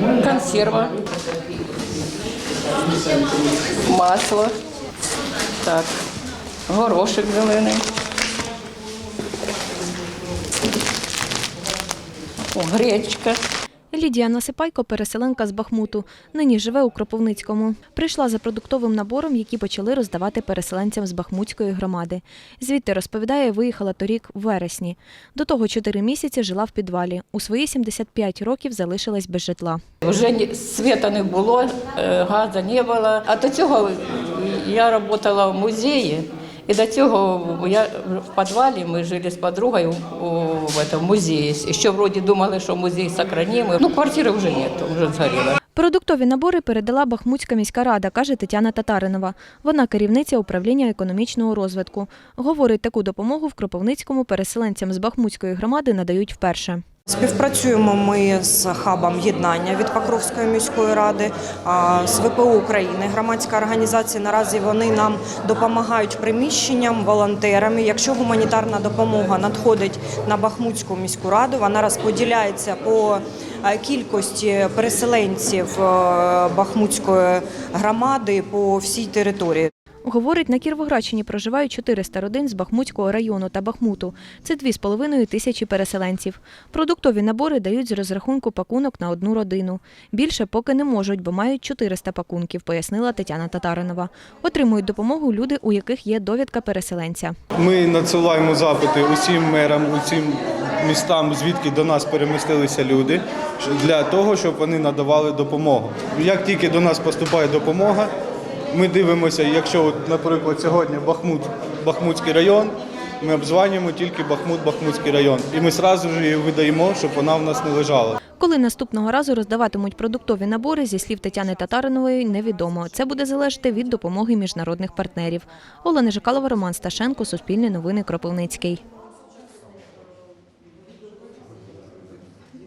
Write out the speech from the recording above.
Прямує. консерва, масло, так, горошек зелений. Гречка. Лідія Насипайко, переселенка з Бахмуту, нині живе у Кропивницькому. Прийшла за продуктовим набором, який почали роздавати переселенцям з Бахмутської громади. Звідти розповідає, виїхала торік в вересні. До того чотири місяці жила в підвалі. У свої 75 років залишилась без житла. Вже світа не було, е, газу не було. А до цього я працювала в музеї. І до цього я в підвалі, ми жили з подругою у, в музеї. Ще вроді думали, що музей сохранимо. Ну, квартири вже нет, вже згоріла. Продуктові набори передала Бахмутська міська рада, каже Тетяна Татаринова. Вона керівниця управління економічного розвитку. Говорить, таку допомогу в Кропивницькому переселенцям з Бахмутської громади надають вперше. Співпрацюємо ми з хабом єднання від Покровської міської ради, з ВПО України. Громадська організація наразі вони нам допомагають приміщенням, волонтерами. Якщо гуманітарна допомога надходить на Бахмутську міську раду, вона розподіляється по е, кількості переселенців е, Бахмутської громади по всій території. Говорить, на Кіровоградщині проживають 400 родин з Бахмутського району та Бахмуту. Це 2,5 тисячі переселенців. Продуктові набори дають з розрахунку пакунок на одну родину. Більше поки не можуть, бо мають 400 пакунків, пояснила Тетяна Татаринова. Отримують допомогу люди, у яких є довідка переселенця. Ми надсилаємо запити усім мерам, усім містам, звідки до нас перемістилися люди, для того, щоб вони надавали допомогу. Як тільки до нас поступає допомога, ми дивимося, якщо, от, наприклад, сьогодні Бахмут, Бахмутський район, ми обзванюємо тільки Бахмут, Бахмутський район. І ми одразу ж її видаємо, щоб вона в нас не лежала. Коли наступного разу роздаватимуть продуктові набори, зі слів Тетяни Татаринової, невідомо. Це буде залежати від допомоги міжнародних партнерів. Олена Жикалова, Роман Сташенко, Суспільне новини, Кропивницький.